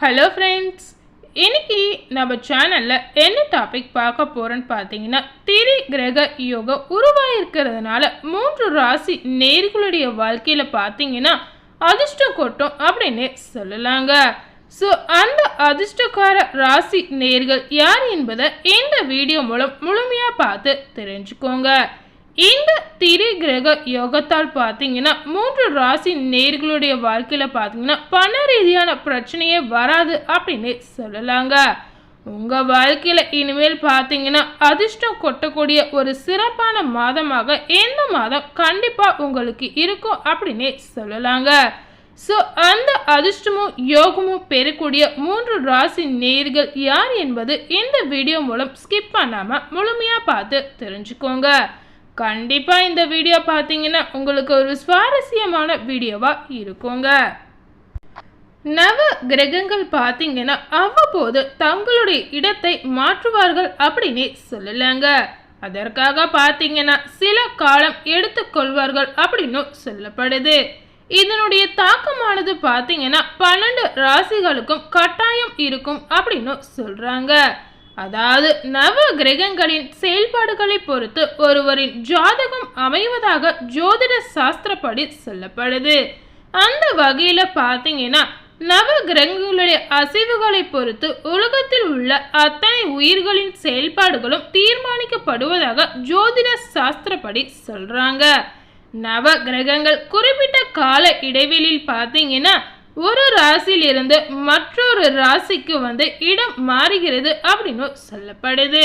Hello friends இன்னைக்கு நம்ம சேனலில் என்ன டாபிக் பார்க்க போகிறோன்னு பார்த்தீங்கன்னா திரி கிரக யோகம் உருவாயிருக்கிறதுனால மூன்று ராசி நேர்களுடைய வாழ்க்கையில் பார்த்தீங்கன்னா அதிர்ஷ்டம் கொட்டும் அப்படின்னு சொல்லலாங்க. ஸோ அந்த அதிர்ஷ்டக்கார ராசி நேர்கள் யார் என்பதை இந்த வீடியோ மூலம் முழுமையாக பார்த்து தெரிஞ்சுக்கோங்க. இந்த திரு கிரக யோகத்தால் பார்த்தீங்கன்னா மூன்று ராசி நேர்களுடைய வாழ்க்கையில் பார்த்தீங்கன்னா பண ரீதியான பிரச்சனையே வராது அப்படின்னு சொல்லலாங்க. உங்கள் வாழ்க்கையில் இனிமேல் பார்த்தீங்கன்னா அதிர்ஷ்டம் கொட்டக்கூடிய ஒரு சிறப்பான மாதமாக இந்த மாதம் கண்டிப்பாக உங்களுக்கு இருக்கும் அப்படின்னே சொல்லலாங்க. ஸோ அந்த அதிர்ஷ்டமும் யோகமும் பெறக்கூடிய மூன்று ராசி நேர்கள் யார் என்பது இந்த வீடியோ மூலம் ஸ்கிப் பண்ணாமல் முழுமையாக பார்த்து தெரிஞ்சுக்கோங்க. கண்டிப்பாக இந்த வீடியோ பார்த்தீங்கன்னா உங்களுக்கு ஒரு சுவாரஸ்யமான வீடியோவாக இருக்குங்க. நவ கிரகங்கள் பார்த்தீங்கன்னா அவ்வப்போது தங்களுடைய இடத்தை மாற்றுவார்கள் அப்படின்னு சொல்லலாங்க. அதற்காக பார்த்தீங்கன்னா சில காலம் எடுத்துக்கொள்வார்கள் அப்படின்னு சொல்லப்படுது. இதனுடைய தாக்கமானது பார்த்தீங்கன்னா பன்னெண்டு ராசிகளுக்கும் கட்டாயம் இருக்கும் அப்படின்னு சொல்கிறாங்க அதாவது நவ கிரகங்களின் செயல்பாடுகளை பொறுத்து ஒருவரின் ஜாதகம் அமைவதாக ஜோதிட சாஸ்திரப்படி சொல்லப்படுது. அந்த வகையில பார்த்தீங்கன்னா நவ கிரகங்களுடைய அசைவுகளை பொறுத்து உலகத்தில் உள்ள அத்தனை உயிர்களின் செயல்பாடுகளும் தீர்மானிக்கப்படுவதாக ஜோதிட சாஸ்திரப்படி சொல்றாங்க. நவ கிரகங்கள் குறிப்பிட்ட கால இடைவெளியில் பார்த்தீங்கன்னா ஒரு ராசியிலிருந்து மற்றொரு ராசிக்கு வந்து இடம் மாறுகிறது அப்படின்னு சொல்லப்படுது.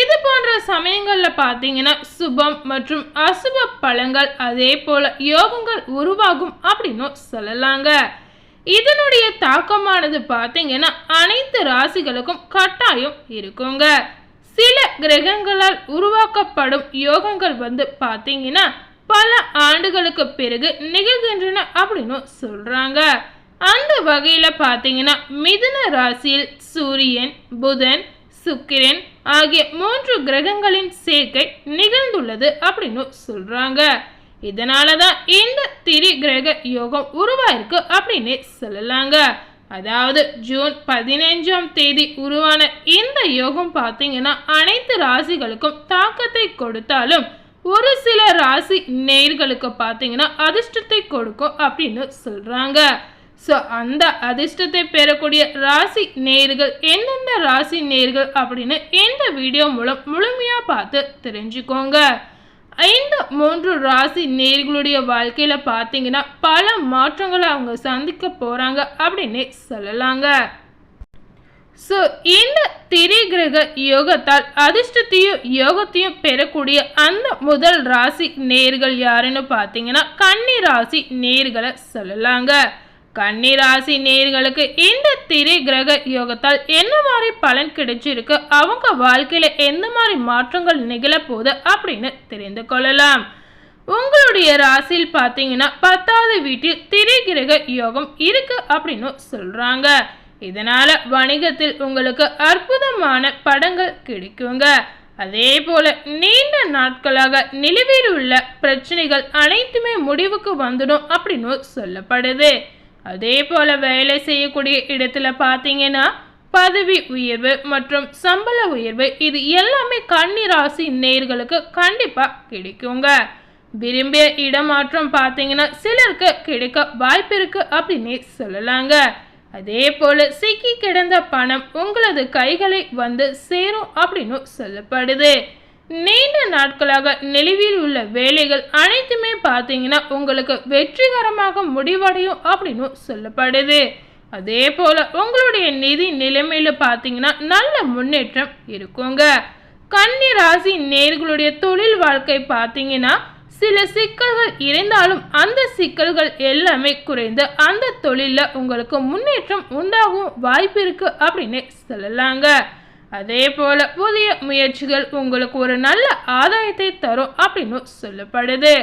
இது போன்ற சமயங்களில் பார்த்தீங்கன்னா சுபம் மற்றும் அசுப பழங்கள் அதே போல யோகங்கள் உருவாகும் அப்படின்னு சொல்லலாங்க. இதனுடைய தாக்கமானது பார்த்தீங்கன்னா அனைத்து ராசிகளுக்கும் கட்டாயம் இருக்குங்க. சில கிரகங்களால் உருவாக்கப்படும் யோகங்கள் வந்து பார்த்தீங்கன்னா பல ஆண்டுகளுக்கு பிறகு நிகழ்கின்றன அப்படின்னு சொல்றாங்க. அந்த வகையில் பார்த்தீங்கன்னா மிதுன ராசியில் சூரியன் புதன் சுக்கிரன் ஆகிய மூன்று கிரகங்களின் சேர்க்கை நிகழ்ந்துள்ளது அப்படின்னு சொல்கிறாங்க இதனால தான் இந்த திரி கிரக யோகம் உருவாயிருக்கு அப்படின்னு சொல்லலாங்க. அதாவது ஜூன் பதினைஞ்சாம் தேதி உருவான இந்த யோகம் பார்த்தீங்கன்னா அனைத்து ராசிகளுக்கும் தாக்கத்தை கொடுத்தாலும் ஒரு சில ராசி நேர்களுக்கு பார்த்தீங்கன்னா அதிர்ஷ்டத்தை கொடுக்கும் அப்படின்னு சொல்கிறாங்க ஸோ அந்த அதிர்ஷ்டத்தை பெறக்கூடிய ராசி நேர்கள் எந்தெந்த ராசி நேர்கள் அப்படின்னு இந்த வீடியோ மூலம் முழுமையாக பார்த்து தெரிஞ்சுக்கோங்க. ஐந்து மூன்று ராசி நேர்களுடைய வாழ்க்கையில் பார்த்தீங்கன்னா பல மாற்றங்களை அவங்க சந்திக்க போகிறாங்க அப்படின்னு சொல்லலாங்க. ஸோ இந்த திரிகிரக யோகத்தால் அதிர்ஷ்டத்தையும் யோகத்தையும் பெறக்கூடிய அந்த முதல் ராசி நேர்கள் யாருன்னு பார்த்தீங்கன்னா கன்னி ராசி நேர்களை சொல்லலாங்க. கன்னிராசி நேர்களுக்கு இந்த திரி கிரக யோகத்தால் என்ன மாதிரி பலன் கிடைச்சிருக்கு? அவங்க வாழ்க்கையில எந்த மாதிரி மாற்றங்கள் நிகழப்போகுது அப்படின்னு தெரிந்து கொள்ளலாம். உங்களுடைய ராசியில் பார்த்தீங்கன்னா பத்தாவது வீட்டில் திரி கிரக யோகம் இருக்கு அப்படின்னு சொல்றாங்க. இதனால வணிகத்தில் உங்களுக்கு அற்புதமான படங்கள் கிடைக்குங்க. அதே போல நீண்ட நாட்களாக நிலுவையில் உள்ள பிரச்சனைகள் அனைத்துமே முடிவுக்கு வந்துடும் அப்படின்னு சொல்லப்படுது. அதே போல் வேலை செய்யக்கூடிய இடத்துல பார்த்தீங்கன்னா பதவி உயர்வு மற்றும் சம்பள உயர்வு இது எல்லாமே கன்னி ராசி நேர்களுக்கு கண்டிப்பாக கிடைக்குங்க. விரும்பிய இடமாற்றம் பார்த்தீங்கன்னா சிலருக்கு கிடைக்க வாய்ப்பு இருக்குது அப்படின்னே சொல்லலாங்க. அதே போல் சிக்கி கிடந்த பணம் உங்களது கைகளை வந்து சேரும் அப்படின்னு சொல்லப்படுது. நீண்ட நாட்களாக நிலுவையில் உள்ள வேலைகள் அனைத்துமே பார்த்தீங்கன்னா உங்களுக்கு வெற்றிகரமாக முடிவடையும் அப்படின்னு சொல்லப்படுது. அதே போல உங்களுடைய நிதி நிலைமையில பார்த்தீங்கன்னா நல்ல முன்னேற்றம் இருக்குங்க. கன்னி ராசி நேர்களுடைய தொழில் வாழ்க்கை பார்த்தீங்கன்னா சில சிக்கல்கள் இருந்தாலும் அந்த சிக்கல்கள் எல்லாமே குறைந்து அந்த தொழிலில் உங்களுக்கு முன்னேற்றம் உண்டாகும் வாய்ப்பு இருக்கு அப்படின்னு சொல்லலாங்க. அதே போல புதிய முயற்சிகள் உங்களுக்கு ஒரு நல்ல ஆதாயத்தை தரும் அப்படின்னு சொல்லப்படுது.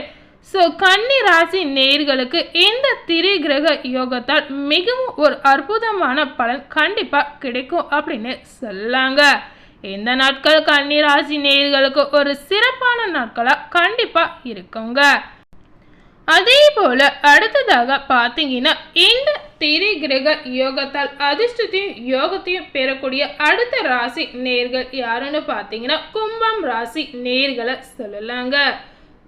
ஸோ கன்னி ராசி நேர்களுக்கு இந்த திரி கிரக யோகத்தால் மிகவும் ஒரு அற்புதமான பலன் கண்டிப்பாக கிடைக்கும் அப்படின்னு சொல்லாங்க. இந்த நாட்கள் கன்னி ராசி நேர்களுக்கு ஒரு சிறப்பான நாட்களாக கண்டிப்பாக இருக்குங்க. அதே போல அடுத்ததாக பார்த்தீங்கன்னா இந்த திரி கிரக யோகத்தால் அதிர்ஷ்டத்தையும் யோகத்தையும் பெறக்கூடிய அடுத்த ராசி நேர்கள் யாருன்னு பார்த்தீங்கன்னா கும்பம் ராசி நேர்களை சொல்லலாங்க.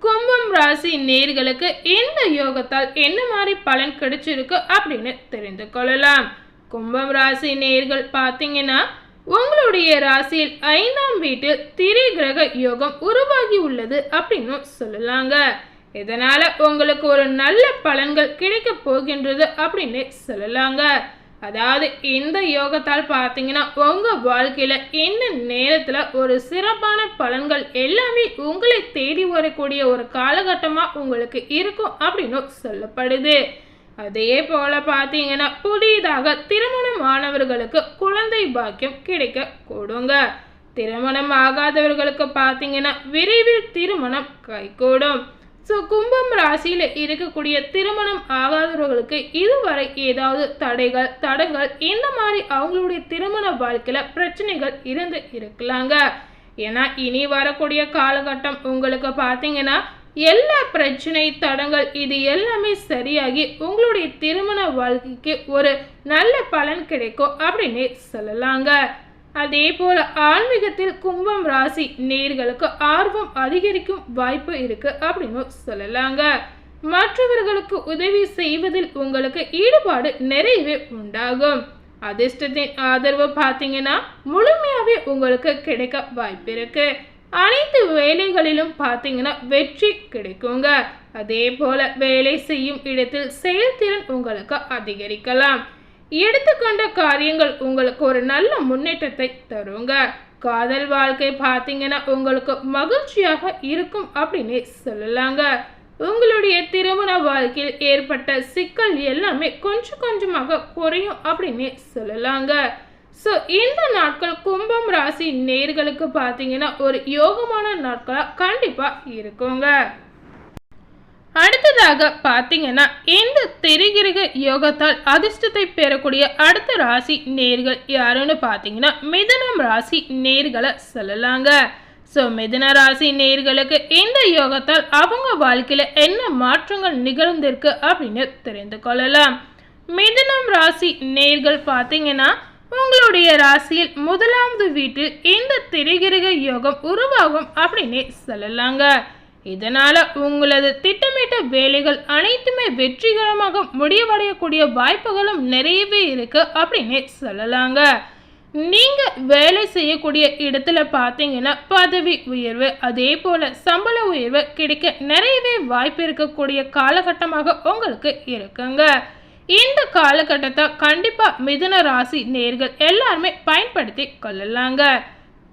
கும்பம் ராசி நேர்களுக்கு இந்த யோகத்தால் என்ன மாதிரி பலன் கிடைச்சிருக்கு அப்படின்னு தெரிந்து கொள்ளலாம். கும்பம் ராசி நேர்கள் பார்த்தீங்கன்னா உங்களுடைய ராசியில் ஐந்தாம் வீட்டில் திரி கிரக யோகம் உருவாகி உள்ளது அப்படின்னு சொல்லலாங்க. இதனால உங்களுக்கு ஒரு நல்ல பலன்கள் கிடைக்க போகின்றது அப்படின்னு சொல்லலாங்க. அதாவது இந்த யோகத்தால் பார்த்தீங்கன்னா உங்கள் வாழ்க்கையில் இந்த நேரத்தில் ஒரு சிறப்பான பலன்கள் எல்லாமே உங்களை தேடி வரக்கூடிய ஒரு காலகட்டமாக உங்களுக்கு இருக்கும் அப்படின்னு சொல்லப்படுது. அதே போல் பார்த்தீங்கன்னா புதிதாக திருமணமானவர்களுக்கு குழந்தை பாக்கியம் கிடைக்க கூடுங்க. திருமணம் ஆகாதவர்களுக்கு பார்த்தீங்கன்னா விரைவில் திருமணம் கைகூடும். ஸோ கும்பம் ராசியில் இருக்கக்கூடிய திருமணம் ஆகாதவர்களுக்கு இதுவரை ஏதாவது தடைகள் தடங்கள் இந்த மாதிரி அவங்களுடைய திருமண வாழ்க்கையில் பிரச்சனைகள் இருந்து இருக்கலாங்க. ஏன்னா இனி வரக்கூடிய காலகட்டம் உங்களுக்கு பார்த்தீங்கன்னா எல்லா பிரச்சனை தடங்கள் இது எல்லாமே சரியாகி உங்களுடைய திருமண வாழ்க்கைக்கு ஒரு நல்ல பலன் கிடைக்கும் அப்படின்னு சொல்லலாங்க. அதே போல ஆன்மீகத்தில் கும்பம் ராசி நேர்களுக்கு ஆர்வம் அதிகரிக்கும் வாய்ப்பு இருக்கு அப்படின்னு சொல்லலாங்க. மற்றவர்களுக்கு உதவி செய்வதில் உங்களுக்கு ஈடுபாடு நிறையவே உண்டாகும். அதிர்ஷ்டத்தின் ஆதரவு பார்த்தீங்கன்னா முழுமையாகவே உங்களுக்கு கிடைக்க வாய்ப்பு இருக்கு. அனைத்து வேலைகளிலும் பார்த்தீங்கன்னா வெற்றி கிடைக்குங்க. அதே போல வேலை செய்யும் இடத்தில் செயல்திறன் உங்களுக்கு அதிகரிக்கலாம். எடுத்துக்கொண்ட காரியங்கள் உங்களுக்கு ஒரு நல்ல முன்னேற்றத்தை தருங்க. காதல் வாழ்க்கை பார்த்தீங்கன்னா உங்களுக்கு மகிழ்ச்சியாக இருக்கும் அப்படின்னு சொல்லலாங்க. உங்களுடைய திருமண வாழ்க்கையில் ஏற்பட்ட சிக்கல் எல்லாமே கொஞ்சம் கொஞ்சமாக குறையும் அப்படின்னு சொல்லலாங்க. ஸோ இந்த நாட்கள் கும்பம் ராசி நேர்களுக்கு பார்த்தீங்கன்னா ஒரு யோகமான நாட்களாக கண்டிப்பாக இருக்குங்க. அடுத்ததாக பார்த்தீங்கன்னா இந்த தெரிகிரக யோகத்தால் அதிர்ஷ்டத்தை பெறக்கூடிய அடுத்த ராசி நேர்கள் யாருன்னு பார்த்தீங்கன்னா மிதனம் ராசி நேர்களை சொல்லலாங்க. ஸோ மிதன ராசி நேர்களுக்கு இந்த யோகத்தால் அவங்க வாழ்க்கையில் என்ன மாற்றங்கள் நிகழ்ந்திருக்கு அப்படின்னு தெரிந்து கொள்ளலாம். மிதனம் ராசி நேர்கள் பார்த்தீங்கன்னா உங்களுடைய ராசியில் முதலாவது வீட்டில் இந்த திரிகிரக யோகம் உருவாகும் அப்படின்னே சொல்லலாங்க. இதனால் உங்களது திட்டமிட்ட வேலைகள் அனைத்துமே வெற்றிகரமாக முடிவடையக்கூடிய வாய்ப்புகளும் நிறையவே இருக்குது அப்படின்னு சொல்லலாங்க. நீங்கள் வேலை செய்யக்கூடிய இடத்துல பார்த்தீங்கன்னா பதவி உயர்வு அதே போல் சம்பள உயர்வு கிடைக்க நிறையவே வாய்ப்பு இருக்கக்கூடிய காலகட்டமாக உங்களுக்கு இருக்குங்க. இந்த காலகட்டத்தை கண்டிப்பாக மிதுன ராசி நேர்கள் எல்லாருமே பயன்படுத்தி கொள்ளலாங்க.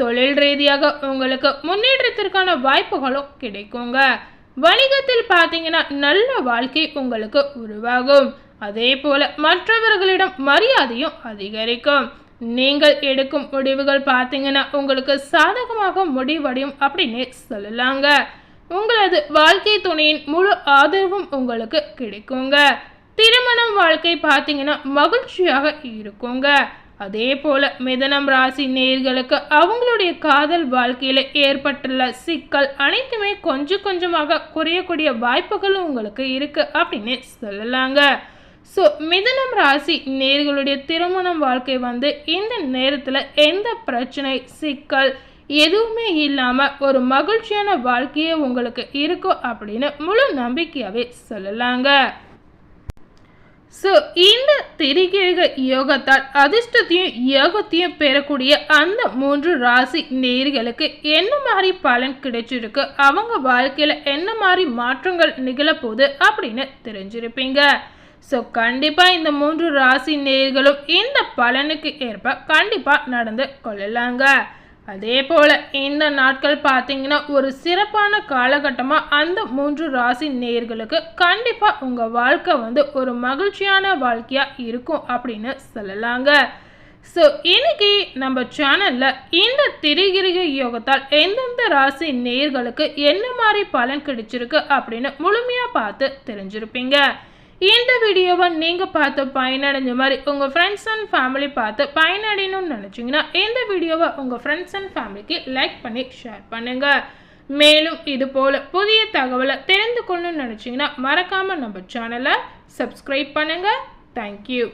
தொழில் ரீதியாக உங்களுக்கு முன்னேற்றத்திற்கான வாய்ப்புகளும் கிடைக்குங்க. வணிகத்தில் பார்த்தீங்கன்னா நல்ல வாழ்க்கை உங்களுக்கு உருவாகும். அதே போல மற்றவர்களிடம் மரியாதையும் அதிகரிக்கும். நீங்கள் எடுக்கும் முடிவுகள் பார்த்தீங்கன்னா உங்களுக்கு சாதகமாக முடிவடையும் அப்படின்னு சொல்லலாங்க. உங்களது வாழ்க்கை துணையின் முழு ஆதரவும் உங்களுக்கு கிடைக்குங்க. திருமணம் வாழ்க்கை பார்த்தீங்கன்னா மகிழ்ச்சியாக இருக்குங்க. அதே போல மிதனம் ராசி நேர்களுக்கு அவங்களுடைய காதல் வாழ்க்கையில் ஏற்பட்டுள்ள சிக்கல் அனைத்துமே கொஞ்சம் கொஞ்சமாக குறையக்கூடிய வாய்ப்புகளும் உங்களுக்கு இருக்கு அப்படின்னு சொல்லலாங்க. ஸோ மிதனம் ராசி நேர்களுடைய திருமணம் வாழ்க்கை வந்து இந்த நேரத்தில் எந்த பிரச்சனை சிக்கல் எதுவுமே இல்லாமல் ஒரு மகிழ்ச்சியான வாழ்க்கையே உங்களுக்கு இருக்கும் அப்படின்னு முழு நம்பிக்கையாகவே சொல்லலாங்க. ஸோ இந்த திரிகிழக யோகத்தால் அதிர்ஷ்டத்தையும் யோகத்தையும் பெறக்கூடிய அந்த மூன்று ராசி நேர்களுக்கு என்ன மாதிரி பலன் கிடைச்சிருக்கு? அவங்க வாழ்க்கையில் என்ன மாதிரி மாற்றங்கள் நிகழப்போகுது அப்படின்னு தெரிஞ்சிருப்பீங்க. ஸோ கண்டிப்பாக இந்த மூன்று ராசி நேர்களும் இந்த பலனுக்கு ஏற்ப கண்டிப்பாக நடந்து கொள்ளலாங்க. அதே போல் இந்த நாட்கள் பார்த்தீங்கன்னா ஒரு சிறப்பான காலகட்டமாக அந்த மூன்று ராசி நேர்களுக்கு கண்டிப்பாக உங்கள் வாழ்க்கை வந்து ஒரு மகிழ்ச்சியான வாழ்க்கையாக இருக்கும் அப்படின்னு சொல்லலாங்க. ஸோ இன்னைக்கு நம்ம சேனலில் இந்த திரிகிரிக யோகத்தால் எந்தெந்த ராசி நேர்களுக்கு என்ன மாதிரி பலன் கிடைச்சிருக்கு அப்படின்னு முழுமையாக பார்த்து தெரிஞ்சிருப்பீங்க. இந்த வீடியோவை நீங்கள் பார்த்து பயனடைஞ்ச மாதிரி உங்கள் ஃப்ரெண்ட்ஸ் அண்ட் ஃபேமிலி பார்த்து பயனடையணும்னு நினச்சிங்கன்னா இந்த வீடியோவை உங்கள் ஃப்ரெண்ட்ஸ் அண்ட் ஃபேமிலிக்கு லைக் பண்ணி ஷேர் பண்ணுங்கள் மேலும் இது போல் புதிய தகவலை தெரிந்து கொள்ளணும்னு நினச்சிங்கன்னா மறக்காமல் நம்ம சேனலை சப்ஸ்கிரைப் பண்ணுங்கள் தேங்க்யூ